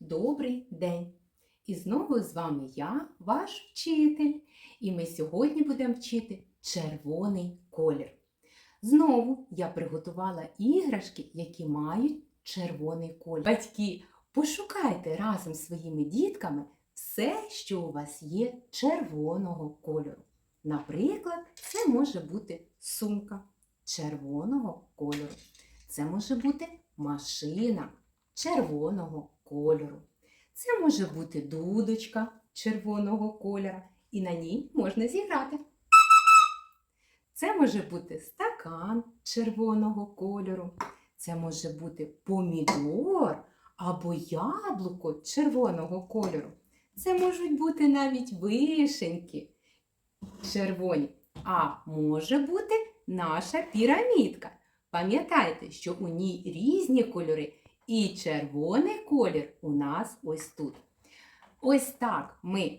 добрий день! І знову з вами я, ваш вчитель, і ми сьогодні будемо вчити червоний колір. Знову я приготувала іграшки, які мають червоний колір. Батьки, пошукайте разом з своїми дітками все, що у вас є червоного кольору. Наприклад, це може бути сумка червоного кольору. Це може бути машина червоного кольору. Це може бути дудочка червоного кольора, і на ній можна зіграти. Це може бути стакан червоного кольору. Це може бути помідор або яблуко червоного кольору. Це можуть бути навіть вишеньки червоні. А може бути наша пірамідка. Пам'ятайте, що у ній різні кольори, і червоний колір у нас ось тут. Ось так ми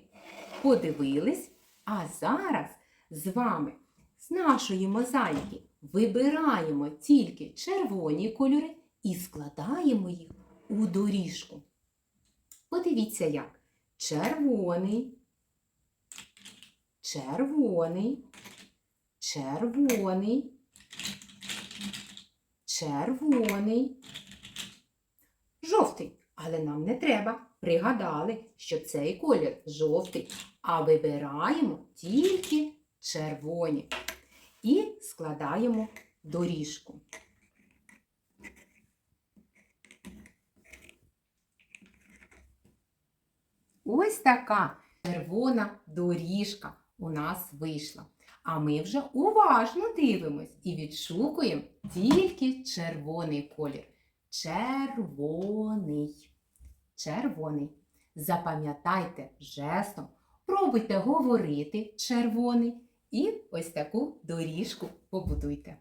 подивились, а зараз з вами з нашої мозаїки вибираємо тільки червоні кольори і складаємо їх у доріжку. Подивіться як. Червоний, червоний, червоний, червоний. Але нам не треба. Пригадали, що цей колір жовтий, а вибираємо тільки червоні. І складаємо доріжку. Ось така червона доріжка у нас вийшла. А ми вже уважно дивимось і відшукуємо тільки червоний колір. Червоний. Червоний. Запам'ятайте жестом, пробуйте говорити червоний і ось таку доріжку побудуйте.